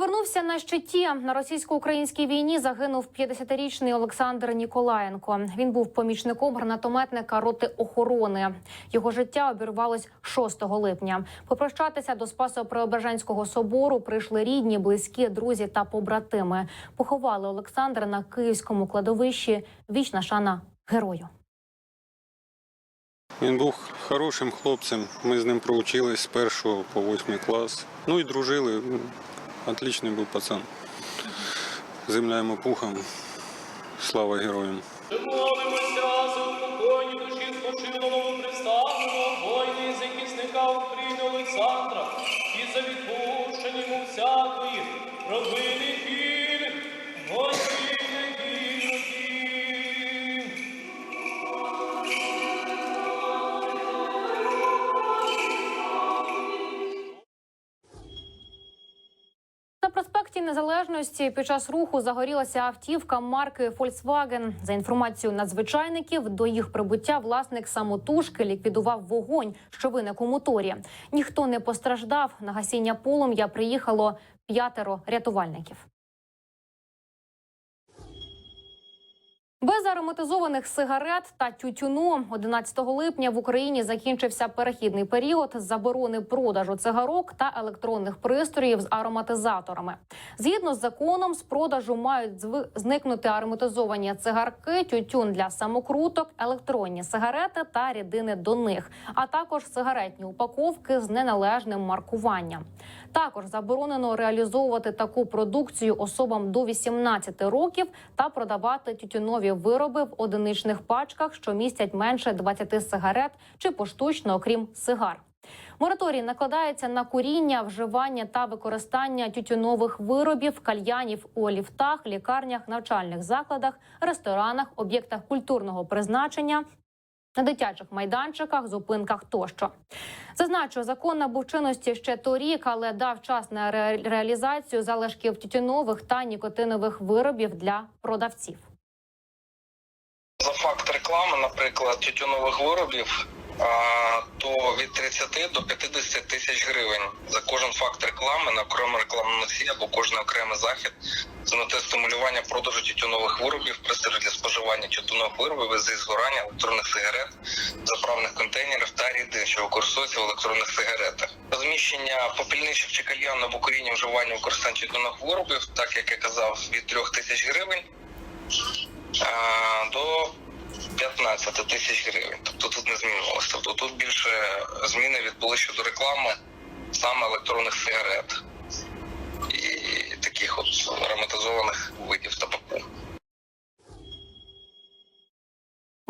Повернувся на щиті на російсько-українській війні. Загинув 50-річний Олександр Ніколаєнко. Він був помічником гранатометника роти охорони. Його життя обірвалось 6 липня. Попрощатися до Спасо-Преображенського собору прийшли рідні, близькі, друзі та побратими. Поховали Олександра на київському кладовищі. Вічна шана герою. Він був хорошим хлопцем. Ми з ним проучились з першого по восьмий клас. Ну і дружили. Отличний був пацан. Земля йому пухом. Слава героям. Молимося захисника України Олександра і за відпущення йому всякої провини гір, проспекті Незалежності під час руху загорілася автівка марки Volkswagen. За інформацією надзвичайників, до їх прибуття власник самотужки ліквідував вогонь, що виник у моторі. Ніхто не постраждав. На гасіння полум'я приїхало п'ятеро рятувальників. Без ароматизованих сигарет та тютюну 11 липня в Україні закінчився перехідний період заборони продажу цигарок та електронних пристроїв з ароматизаторами. Згідно з законом, з продажу мають зникнути ароматизовані цигарки, тютюн для самокруток, електронні сигарети та рідини до них, а також сигаретні упаковки з неналежним маркуванням. Також заборонено реалізовувати таку продукцію особам до 18 років та продавати тютюнові вироби в одиничних пачках, що містять менше 20 сигарет чи поштучно, окрім сигар. Мораторій накладається на куріння, вживання та використання тютюнових виробів, кальянів у ліфтах, лікарнях, навчальних закладах, ресторанах, об'єктах культурного призначення, на дитячих майданчиках, зупинках тощо. Зазначу, закон набув чинності ще торік, але дав час на ре- реалізацію залишків тютюнових та нікотинових виробів для продавців. За факт реклами, наприклад, тютюнових виробів, то від 30 до 50 тисяч гривень за кожен факт реклами на окремий рекламний носій або кожен окремий захід з метою стимулювання продажу тютюнових виробів, пристрої для споживання тютюнових виробів із згорання електронних сигарет, заправних контейнерів та рідин, що використовуються в електронних сигаретах. Розміщення попільничок чи кальян в Україні вживання використання тютюнових виробів, так як я казав, від 3 тисяч гривень до 15 тисяч гривень. Тобто тут не змінилося. Тобто тут більше зміни відбулися щодо реклами саме електронних сигарет і таких от ароматизованих видів табаку.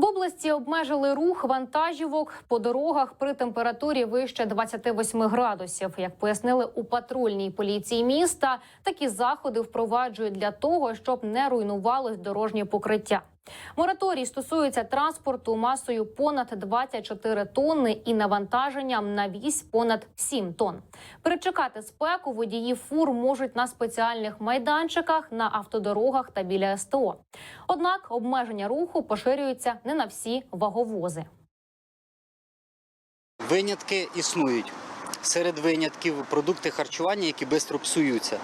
В області обмежили рух вантажівок по дорогах при температурі вище 28 градусів. Як пояснили у патрульній поліції міста, такі заходи впроваджують для того, щоб не руйнувалось дорожнє покриття. Мораторій стосується транспорту масою понад 24 тонни і навантаженням на вісь понад 7 тонн. Перечекати спеку водії фур можуть на спеціальних майданчиках, на автодорогах та біля СТО. Однак обмеження руху поширюються не на всі ваговози. Винятки існують. Серед винятків продукти харчування, які швидко псуються.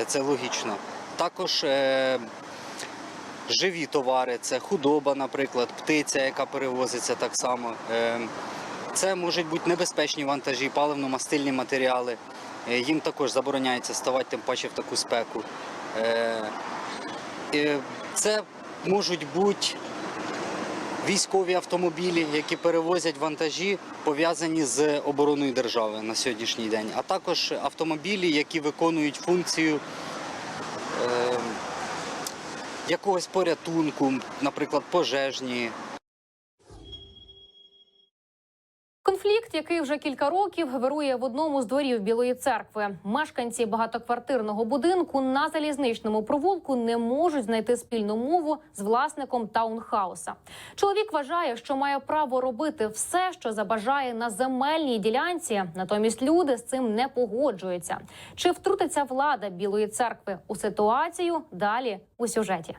Е, Це логічно. Також е, живі товари, це худоба, наприклад, птиця, яка перевозиться так само. Е, це можуть бути небезпечні вантажі, паливно-мастильні матеріали. Е, їм також забороняється ставати тим паче в таку спеку. Е, е, це можуть бути військові автомобілі, які перевозять вантажі, пов'язані з обороною держави на сьогоднішній день, а також автомобілі, які виконують функцію е, якогось порятунку, наприклад, пожежні. Конфлікт, який вже кілька років вирує в одному з дворів Білої церкви. Мешканці багатоквартирного будинку на залізничному провулку не можуть знайти спільну мову з власником таунхауса. Чоловік вважає, що має право робити все, що забажає на земельній ділянці. Натомість люди з цим не погоджуються. Чи втрутиться влада Білої церкви у ситуацію? Далі у сюжеті.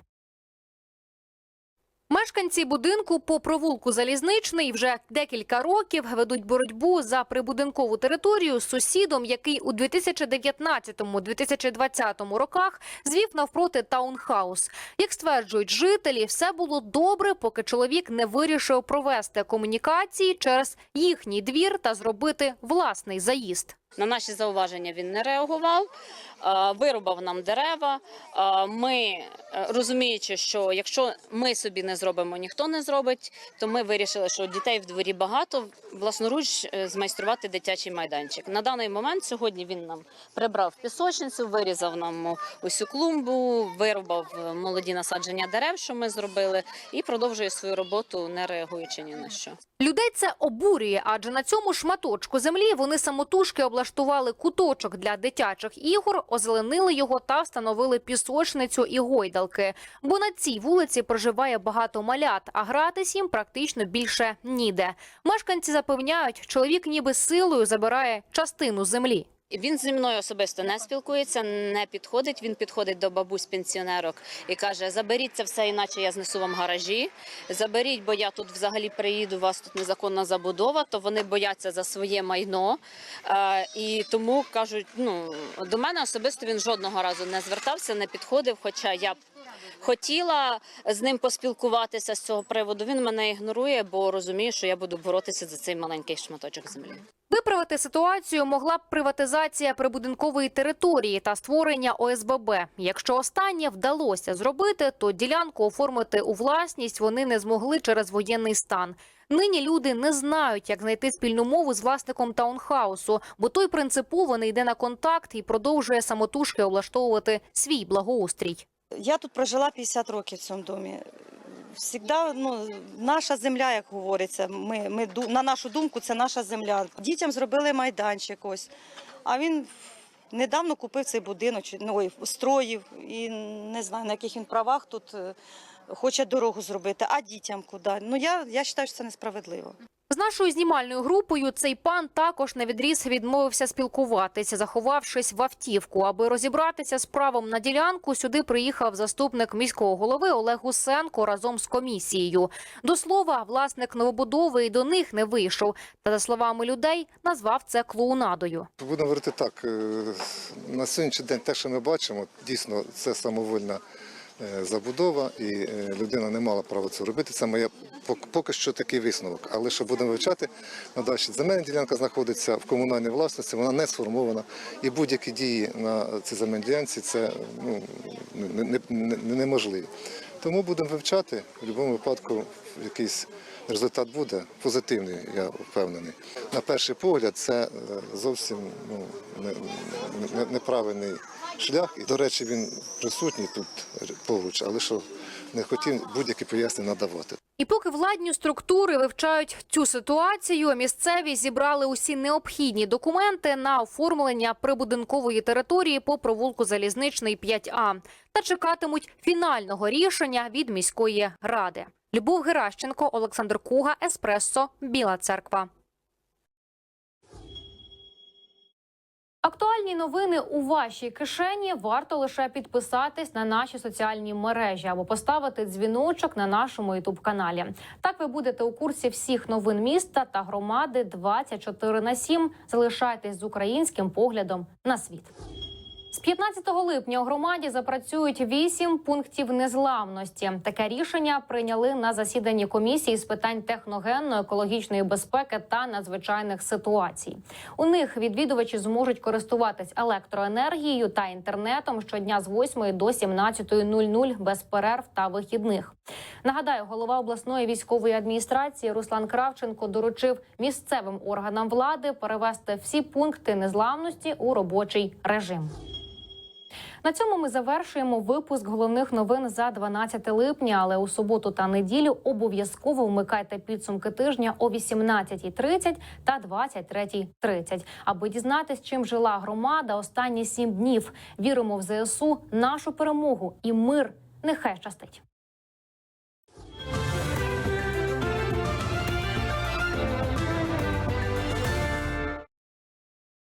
Мешканці будинку по провулку Залізничний вже декілька років ведуть боротьбу за прибудинкову територію з сусідом, який у 2019-2020 роках звів навпроти таунхаус. Як стверджують жителі, все було добре, поки чоловік не вирішив провести комунікації через їхній двір та зробити власний заїзд. На наші зауваження він не реагував, е, вирубав нам дерева. Е, Ми е, розуміючи, що якщо ми собі не зробимо, ніхто не зробить, то ми вирішили, що дітей в дворі багато, власноруч змайструвати дитячий майданчик. На даний момент сьогодні він нам прибрав пісочницю, вирізав нам усю клумбу, вирубав молоді насадження дерев, що ми зробили, і продовжує свою роботу, не реагуючи ні на що. Людей це обурює, адже на цьому шматочку землі вони самотужки облаштували куточок для дитячих ігор, озеленили його та встановили пісочницю і гойдалки. Бо на цій вулиці проживає багато малят, а гратись їм практично більше ніде. Мешканці запевняють, чоловік ніби силою забирає частину землі. Він зі мною особисто не спілкується, не підходить. Він підходить до бабусь пенсіонерок і каже: Заберіть це все, іначе я знесу вам гаражі. Заберіть, бо я тут взагалі приїду. У вас тут незаконна забудова. То вони бояться за своє майно. І тому кажуть: ну до мене особисто він жодного разу не звертався, не підходив. Хоча я хотіла з ним поспілкуватися з цього приводу. Він мене ігнорує, бо розуміє, що я буду боротися за цей маленький шматочок землі. Виправити ситуацію могла б приватизація прибудинкової території та створення ОСББ. Якщо останнє вдалося зробити, то ділянку оформити у власність вони не змогли через воєнний стан. Нині люди не знають, як знайти спільну мову з власником таунхаусу, бо той принципово не йде на контакт і продовжує самотужки облаштовувати свій благоустрій. Я тут прожила 50 років в цьому домі. Всігда, ну, наша земля, як говориться, ми, ми, на нашу думку, це наша земля. Дітям зробили майданчик ось. А він недавно купив цей будинок, ну, ой, строїв, і не знаю, на яких він правах тут е, хоче дорогу зробити. А дітям куди? Ну, я, я вважаю, що це несправедливо. З нашою знімальною групою цей пан також на відріз відмовився спілкуватися, заховавшись в автівку. Аби розібратися з правом на ділянку, сюди приїхав заступник міського голови Олег Гусенко разом з комісією. До слова, власник новобудови і до них не вийшов. Та за словами людей, назвав це клоунадою. Будемо говорити так, е, на сьогоднішній день те, що ми бачимо, дійсно це самовольна забудова, і е, людина не мала права це робити. Це пок- поки що такий висновок. Але що будемо вивчати надалі. Земельна ділянка знаходиться в комунальній власності, вона не сформована. І будь-які дії на цій земельній ділянці це ну, не- не- не- не- неможливі. Тому будемо вивчати. В будь-якому випадку якийсь результат буде позитивний, я впевнений. На перший погляд, це е, зовсім ну, не- не- неправильний шлях. І, до речі, він присутній тут поруч, але що не хотів будь-які пояснення надавати. І поки владні структури вивчають цю ситуацію, місцеві зібрали усі необхідні документи на оформлення прибудинкової території по провулку Залізничний 5А та чекатимуть фінального рішення від міської ради. Любов Геращенко, Олександр Куга, Еспресо, Біла Церква. Актуальні новини у вашій кишені варто лише підписатись на наші соціальні мережі або поставити дзвіночок на нашому ютуб каналі. Так ви будете у курсі всіх новин міста та громади 24 на 7. Залишайтесь з українським поглядом на світ. З 15 липня у громаді запрацюють вісім пунктів незламності. Таке рішення прийняли на засіданні комісії з питань техногенної екологічної безпеки та надзвичайних ситуацій. У них відвідувачі зможуть користуватись електроенергією та інтернетом щодня з 8 до 17.00 без перерв та вихідних. Нагадаю, голова обласної військової адміністрації Руслан Кравченко доручив місцевим органам влади перевести всі пункти незламності у робочий режим. На цьому ми завершуємо випуск головних новин за 12 липня. Але у суботу та неділю обов'язково вмикайте підсумки тижня о 18.30 та 23.30, аби дізнатись, чим жила громада останні сім днів. Віримо в ЗСУ, нашу перемогу і мир. Нехай щастить.